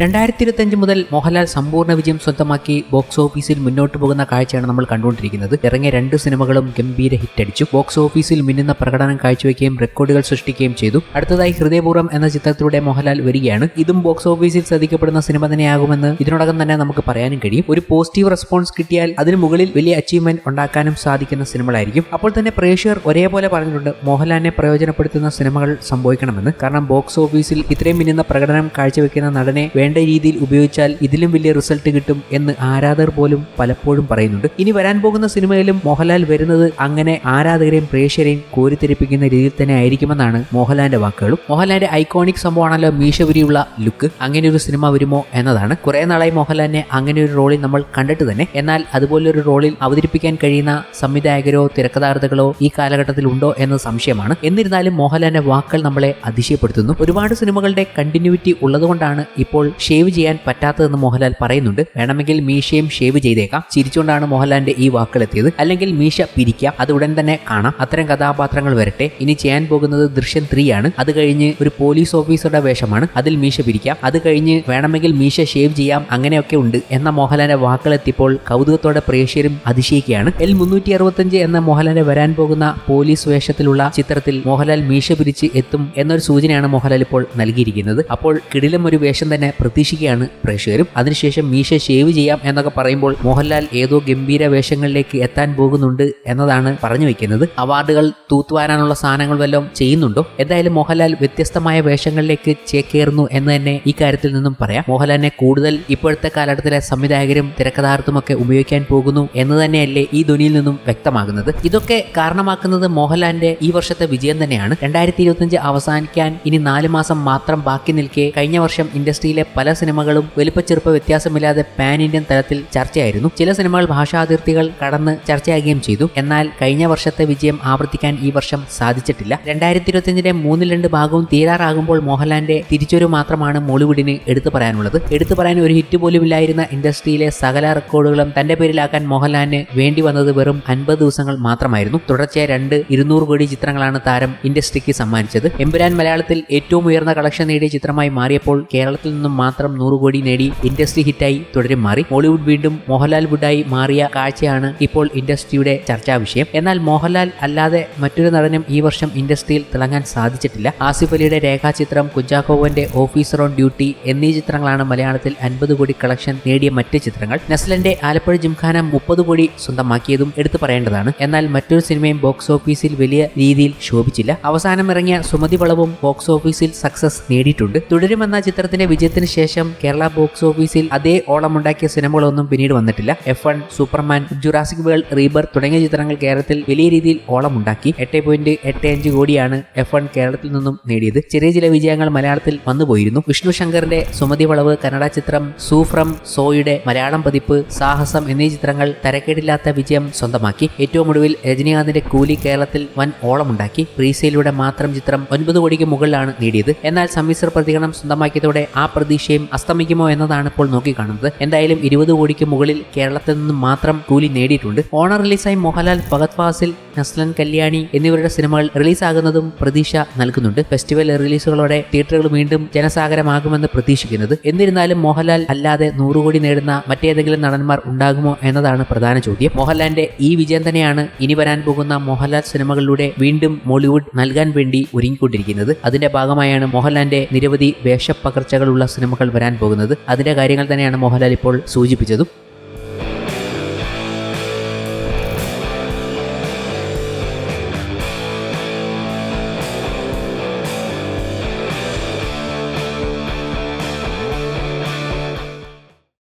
രണ്ടായിരത്തി ഇരുപത്തിയഞ്ച് മുതൽ മോഹൻലാൽ സമ്പൂർണ വിജയം സ്വന്തമാക്കി ബോക്സ് ഓഫീസിൽ മുന്നോട്ട് പോകുന്ന കാഴ്ചയാണ് നമ്മൾ കണ്ടുകൊണ്ടിരിക്കുന്നത്. ഇറങ്ങിയ രണ്ട് സിനിമകളും ഗംഭീര ഹിറ്റ് ഹിറ്റടിച്ചു ബോക്സ് ഓഫീസിൽ മിന്നുന്ന പ്രകടനം കാഴ്ചവെക്കുകയും റെക്കോർഡുകൾ സൃഷ്ടിക്കുകയും ചെയ്തു. അടുത്തതായി ഹൃദയപൂർവം എന്ന ചിത്രത്തിലൂടെ മോഹൻലാൽ വരികയാണ്. ഇതും ബോക്സ് ഓഫീസിൽ ശ്രദ്ധിക്കപ്പെടുന്ന സിനിമ തന്നെയാകുമെന്ന് ഇതിനോടകം തന്നെ നമുക്ക് പറയാനും കഴിയും. ഒരു പോസിറ്റീവ് റെസ്പോൺസ് കിട്ടിയാൽ അതിന് മുകളിൽ വലിയ അച്ചീവ്മെന്റ് ഉണ്ടാക്കാനും സാധിക്കുന്ന സിനിമകളായിരിക്കും. അപ്പോൾ തന്നെ പ്രേക്ഷകർ ഒരേപോലെ പറഞ്ഞിട്ടുണ്ട് മോഹൻലാലിനെ പ്രയോജനപ്പെടുത്തുന്ന സിനിമകൾ സംഭവിക്കണമെന്ന്. കാരണം ബോക്സ് ഓഫീസിൽ ഇത്രയും മിന്നുന്ന പ്രകടനം കാഴ്ചവെക്കുന്ന നടനെ വേണ്ട രീതിയിൽ ഉപയോഗിച്ചാൽ ഇതിലും വലിയ റിസൾട്ട് കിട്ടും എന്ന് ആരാധകർ പോലും പലപ്പോഴും പറയുന്നുണ്ട്. ഇനി വരാൻ പോകുന്ന സിനിമയിലും മോഹൻലാൽ വരുന്നത് അങ്ങനെ ആരാധകരെയും പ്രേക്ഷകരെയും കോരിത്തെരിപ്പിക്കുന്ന രീതിയിൽ തന്നെ ആയിരിക്കുമെന്നാണ് മോഹൻലാലിന്റെ വാക്കുകളും. മോഹൻലാലിന്റെ ഐക്കോണിക് സംഭവമാണല്ലോ മീശപുരിയുള്ള ലുക്ക്. അങ്ങനെ ഒരു സിനിമ വരുമോ എന്നതാണ്. കുറെ നാളായി മോഹൻലാലിനെ അങ്ങനെ ഒരു റോളിൽ നമ്മൾ കണ്ടിട്ട് തന്നെ. എന്നാൽ അതുപോലൊരു റോളിൽ അവതരിപ്പിക്കാൻ കഴിയുന്ന സംവിധായകരോ തിരക്കഥാർത്ഥകളോ ഈ കാലഘട്ടത്തിൽ ഉണ്ടോ എന്ന സംശയമാണ്. എന്നിരുന്നാലും മോഹൻലാലിന്റെ വാക്കുകൾ നമ്മളെ അതിശയപ്പെടുത്തുന്നു. ഒരുപാട് സിനിമകളുടെ കണ്ടിന്യൂറ്റി ഉള്ളതുകൊണ്ടാണ് ഇപ്പോൾ ഷേവ് ചെയ്യാൻ പറ്റാത്തതെന്ന് മോഹൻലാൽ പറയുന്നുണ്ട്. വേണമെങ്കിൽ മീശയും ഷേവ് ചെയ്തേക്കാം. ചിരിച്ചുകൊണ്ടാണ് മോഹൻലാലിന്റെ ഈ വാക്കുകളെത്തിയത് അല്ലെങ്കിൽ മീശ പിരിക്കാം. അത് ഉടൻ തന്നെ കാണാം. അത്തരം കഥാപാത്രങ്ങൾ വരട്ടെ. ഇനി ചെയ്യാൻ പോകുന്നത് ദൃശ്യം ത്രീ ആണ്. അത് കഴിഞ്ഞ് ഒരു പോലീസ് ഓഫീസറുടെ വേഷമാണ്. അതിൽ മീശ പിരിക്കാം. അത് കഴിഞ്ഞ് വേണമെങ്കിൽ മീശ ഷേവ് ചെയ്യാം. അങ്ങനെയൊക്കെ ഉണ്ട് എന്ന മോഹൻലാലിന്റെ വാക്കുകളെത്തിയപ്പോൾ കൗതുകത്തോടെ പ്രേക്ഷകരും അതിശയിക്കുകയാണ്. എൽ മുന്നൂറ്റി അറുപത്തഞ്ച് എന്ന മോഹൻലാലിന്റെ വരാൻ പോകുന്ന പോലീസ് വേഷത്തിലുള്ള ചിത്രത്തിൽ മോഹൻലാൽ മീശ പിരിച്ച് എത്തും എന്നൊരു സൂചനയാണ് മോഹൻലാൽ ഇപ്പോൾ നൽകിയിരിക്കുന്നത്. അപ്പോൾ കിടിലം ഒരു വേഷം തന്നെ പ്രതീക്ഷിക്കുകയാണ് പ്രേക്ഷകരും. അതിനുശേഷം മീശ ഷേവ് ചെയ്യാം എന്നൊക്കെ പറയുമ്പോൾ മോഹൻലാൽ ഏതോ ഗംഭീര വേഷങ്ങളിലേക്ക് എത്താൻ പോകുന്നുണ്ട് എന്നതാണ് പറഞ്ഞു വെക്കുന്നത്. അവാർഡുകൾ തൂത്തുവാരാനുള്ള സാധനങ്ങൾ വല്ലതും ചെയ്യുന്നുണ്ടോ? എന്തായാലും മോഹൻലാൽ വ്യത്യസ്തമായ വേഷങ്ങളിലേക്ക് ചേക്കേറുന്നു എന്ന് തന്നെ ഈ കാര്യത്തിൽ നിന്നും പറയാം. മോഹൻലാലിനെ കൂടുതൽ ഇപ്പോഴത്തെ കാലഘട്ടത്തിലെ സംവിധായകരും തിരക്കഥാർത്ഥമൊക്കെ ഉപയോഗിക്കാൻ പോകുന്നു എന്ന് തന്നെയല്ലേ ഈ ധ്വനിയിൽ നിന്നും വ്യക്തമാകുന്നത്. ഇതൊക്കെ കാരണമാക്കുന്നത് മോഹൻലാലിന്റെ ഈ വർഷത്തെ വിജയം തന്നെയാണ്. രണ്ടായിരത്തി അവസാനിക്കാൻ ഇനി നാല് മാസം മാത്രം ബാക്കി നിൽക്കെ കഴിഞ്ഞ വർഷം ഇൻഡസ്ട്രിയിലെ പല സിനിമകളും വലിപ്പച്ചെറുപ്പ വ്യത്യാസമില്ലാതെ പാൻ ഇന്ത്യൻ തലത്തിൽ ചർച്ചയായിരുന്നു. ചില സിനിമകൾ ഭാഷാതിർത്തികൾ കടന്ന് ചർച്ചയാകുകയും ചെയ്തു. എന്നാൽ കഴിഞ്ഞ വർഷത്തെ വിജയം ആവർത്തിക്കാൻ ഈ വർഷം സാധിച്ചിട്ടില്ല. രണ്ടായിരത്തി ഇരുപത്തിയഞ്ചിന്റെ മൂന്നിൽ രണ്ട് ഭാഗവും തീരാറാകുമ്പോൾ മോഹൻലാലിന്റെ തിരിച്ചൊരു മാത്രമാണ് മോളിവുഡിന് എടുത്തു പറയാനുള്ളത്. എടുത്തു പറയാൻ ഒരു ഹിറ്റ് പോലും ഇല്ലായിരുന്ന ഇൻഡസ്ട്രിയിലെ സകല റെക്കോർഡുകളും തന്റെ പേരിലാക്കാൻ മോഹൻലാലിന് വേണ്ടി വന്നത് വെറും അൻപത് ദിവസങ്ങൾ മാത്രമായിരുന്നു. തുടർച്ചയായി രണ്ട് ഇരുന്നൂറ് കോടി ചിത്രങ്ങളാണ് താരം ഇൻഡസ്ട്രിക്ക് സമ്മാനിച്ചത്. എമ്പുരാൻ മലയാളത്തിൽ ഏറ്റവും ഉയർന്ന കളക്ഷൻ നേടിയ ചിത്രമായി മാറിയപ്പോൾ കേരളത്തിൽ നിന്നും മാത്രം നൂറ് കോടി നേടി ഇൻഡസ്ട്രി ഹിറ്റായി തുടരും മാറി. മോളിവുഡ് വീണ്ടും മോഹൻലാൽ വുഡായി മാറിയ കാഴ്ചയാണ് ഇപ്പോൾ ഇൻഡസ്ട്രിയുടെ ചർച്ചാ വിഷയം. എന്നാൽ മോഹൻലാൽ അല്ലാതെ മറ്റൊരു നടനും ഈ വർഷം ഇൻഡസ്ട്രിയിൽ തിളങ്ങാൻ സാധിച്ചിട്ടില്ല. ആസിഫ് അലിയുടെ രേഖാചിത്രം കുഞ്ചാക്കോവന്റെ ഓഫീസർ ഓൺ ഡ്യൂട്ടി എന്നീ ചിത്രങ്ങളാണ് മലയാളത്തിൽ അൻപത് കോടി കളക്ഷൻ നേടിയ മറ്റ് ചിത്രങ്ങൾ. നെസ്ലന്റെ ആലപ്പുഴ ജിംഖാന മുപ്പത് കോടി സ്വന്തമാക്കിയതും എടുത്തു പറയേണ്ടതാണ്. എന്നാൽ മറ്റൊരു സിനിമയും ബോക്സ് ഓഫീസിൽ വലിയ രീതിയിൽ ശോഭിച്ചില്ല. അവസാനം ഇറങ്ങിയ സുമതി വളവും ബോക്സ് ഓഫീസിൽ സക്സസ് നേടിയിട്ടുണ്ട്. തുടരുമെന്ന ചിത്രത്തിന്റെ വിജയത്തിന് ശേഷം കേരള ബോക്സ് ഓഫീസിൽ അതേ ഓളമുണ്ടാക്കിയ സിനിമകളൊന്നും പിന്നീട് വന്നിട്ടില്ല. F one Superman Jurassic World rebirth തുടങ്ങിയ ചിത്രങ്ങൾ കേരളത്തിൽ വലിയ രീതിയിൽ ഓളമുണ്ടാക്കി. എട്ട് പോയിന്റ് എട്ട് അഞ്ച് കോടിയാണ് എഫ് വൺ കേരളത്തിൽ നിന്നും നേടിയത്. ചെറിയ ചില വിജയങ്ങൾ മലയാളത്തിൽ വന്നുപോയിരുന്നു വിഷ്ണു ശങ്കറിന്റെ സുമതി വളവ് കന്നഡ ചിത്രം സൂഫ്രം സോയുടെ മലയാളം പതിപ്പ് സാഹസം എന്നീ ചിത്രങ്ങൾ തരക്കേടില്ലാത്ത വിജയം സ്വന്തമാക്കി. ഏറ്റവും ഒടുവിൽ രജനീകാന്തിന്റെ കൂലി കേരളത്തിൽ വൻ ഓളമുണ്ടാക്കി. പ്രീസയിലൂടെ മാത്രം ചിത്രം ഒൻപത് കോടിക്ക് മുകളിലാണ് നേടിയത്. എന്നാൽ സമ്മിശ്ര പ്രതികരണം സ്വന്തമാക്കിയതോടെ ആ പ്രതീക്ഷയും അസ്തമിക്കുമോ എന്നതാണ് ഇപ്പോൾ നോക്കിക്കാണുന്നത്. എന്തായാലും ഇരുപത് കോടിക്ക് മുകളിൽ കേരളത്തിൽ നിന്ന് മാത്രം കൂലി നേടിയിട്ടുണ്ട്. ഓണർ റിലീസായി മോഹൻലാൽ ഭഗത് ഫാസിൽ നസ്ലൻ കല്യാണി എന്നിവരുടെ സിനിമകൾ റിലീസാകുന്നതും പ്രതീക്ഷ നൽകുന്നുണ്ട്. ഫെസ്റ്റിവൽ റിലീസുകളോടെ തിയേറ്ററുകൾ വീണ്ടും ജനസാഗരമാകുമെന്ന് പ്രതീക്ഷിക്കുന്നത്. എന്നിരുന്നാലും മോഹൻലാൽ അല്ലാതെ നൂറ് കോടി നേടുന്ന മറ്റേതെങ്കിലും നടന്മാർ ഉണ്ടാകുമോ എന്നതാണ് പ്രധാന ചോദ്യം. മോഹൻലാലിന്റെ ഈ വിജയം തന്നെയാണ് ഇനി വരാൻ പോകുന്ന മോഹൻലാൽ സിനിമകളിലൂടെ വീണ്ടും മോളിവുഡ് നൽകാൻ വേണ്ടി ഒരുങ്ങിക്കൊണ്ടിരിക്കുന്നത്. അതിന്റെ ഭാഗമായാണ് മോഹൻലാലിന്റെ നിരവധി വേഷപ്പകർച്ചകളുള്ള സിനിമകൾ വരാൻ പോകുന്നത്. അതിന്റെ കാര്യങ്ങൾ തന്നെയാണ് മോഹൻലാൽ ഇപ്പോൾ സൂചിപ്പിച്ചതും.